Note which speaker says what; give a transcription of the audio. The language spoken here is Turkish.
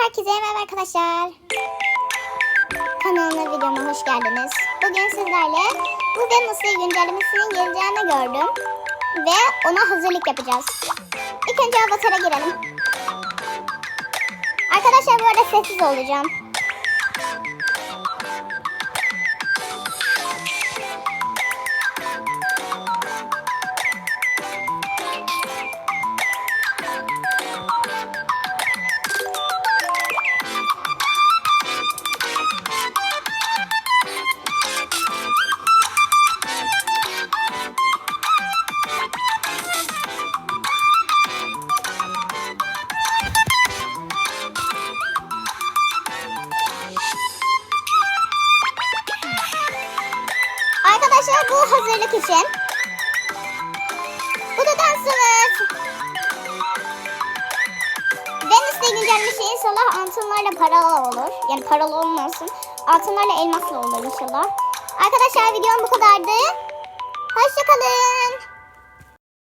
Speaker 1: Herkese merhaba arkadaşlar. Kanalıma videoma hoş geldiniz. Bugün sizlerle bu Venus'la güncellemesinin geleceğini gördüm. Ve ona hazırlık yapacağız. İlk önce avatara girelim. Arkadaşlar bu arada sessiz olacağım. Arkadaşlar bu hazırlık için. Bu da dansımız. Venice'de şey güncelmiş inşallah altınlarla paralı olur. Yani paralı olmasın. Altınlarla elmasla olur inşallah. Arkadaşlar videom bu kadardı. Hoşçakalın.